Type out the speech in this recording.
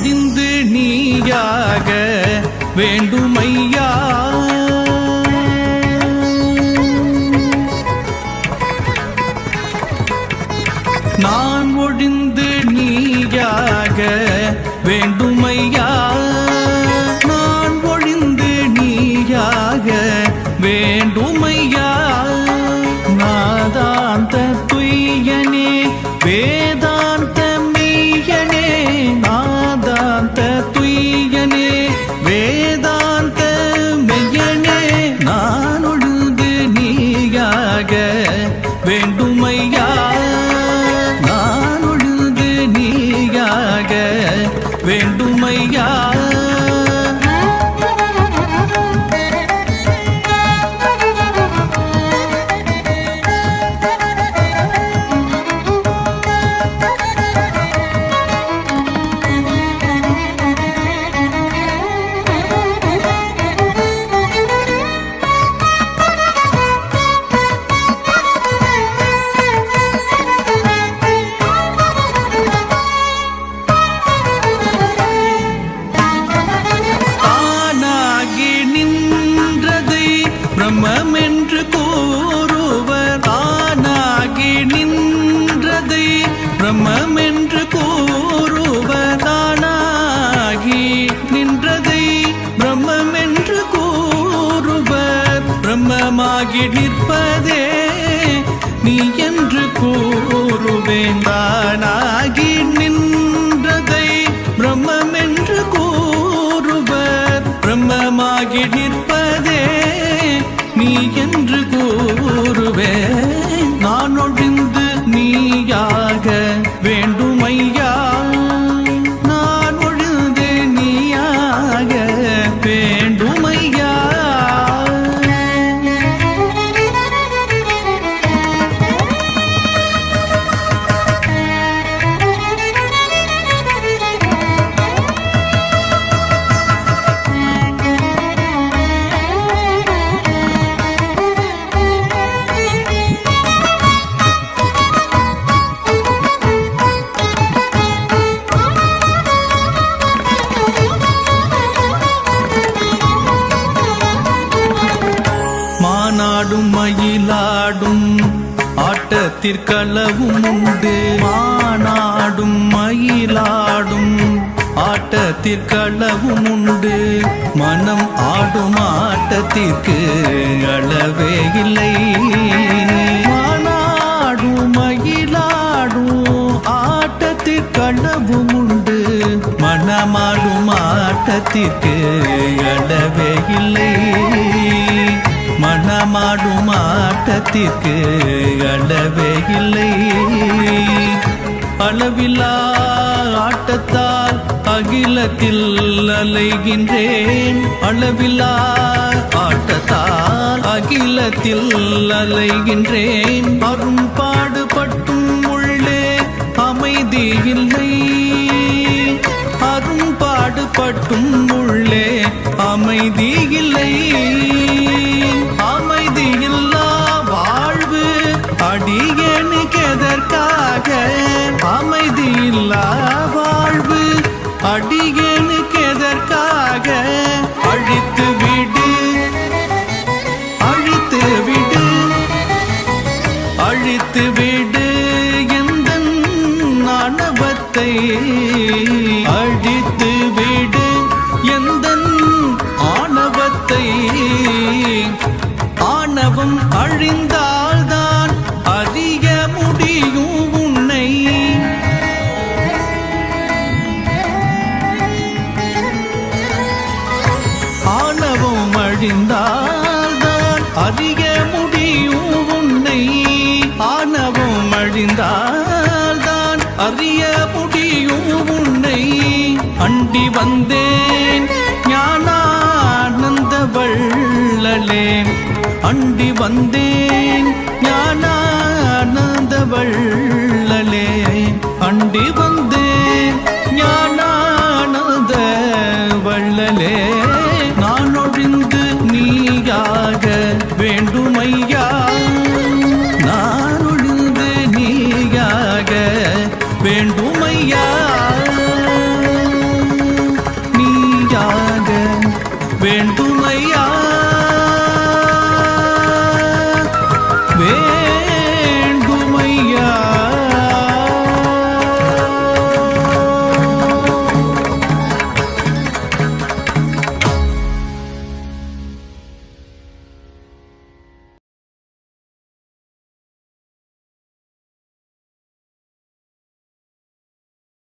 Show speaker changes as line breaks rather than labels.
பொழிந்து நீயாக வேண்டுமையா? நான் ஒழிந்து நீயாக வேண்டுமையா? நான் ஒழிந்து நீயாக வேண்டுமையா? நாதாந்த துய்யனே வே நீயாக என்று கூறுவர் தானாகி நின்றதை பிரம்மம் என்று கூறுவர் தானாகி நின்றதை பிரம்மம் என்று கூறுவர். பிரம்மமாகி நிற்பதே நீ என்று கூறுவேன். தானாகி நின்றதை பிரம்மம் என்று கூறுவர். பிரம்மமாகி நிற்ப நீ என்று கூறுவே நான் ஒழிந்து ஆட்டத்திற்களவும் உண்டு. மானாடும் மயிலாடும் ஆட்டத்திற்களவும் உண்டு. மனம் ஆடும் ஆட்டத்திற்கு அளவே இல்லை. மானாடும் மயிலாடும் ஆட்டத்திற்களவும் உண்டு. மனமாடும் ஆட்டத்திற்கு அளவே இல்லை. மனமாடும் ஆ ஆட்டத்திற்கு அளவே இல்லை. அளவில்லா ஆட்டத்தால் அகிலத்தில் அலைகின்றேன். அளவில்லா ஆட்டத்தால் அகிலத்தில் அலைகின்றேன். அரும்பாடுபட்டும் உள்ளே அமைதியில் அழித்து விடு எந்த ஆணவத்தை. ஆணவம் அழிந்தால்தான் அறிய முடியும் உன்னை. ஆணவம் அழிந்தால்தான் அறிய முடியும் வந்தேன். ஞானானந்த வள்ளலே அண்டி வந்தேன். ஞானானந்த வள்ளலே அண்டி வந்தேன்.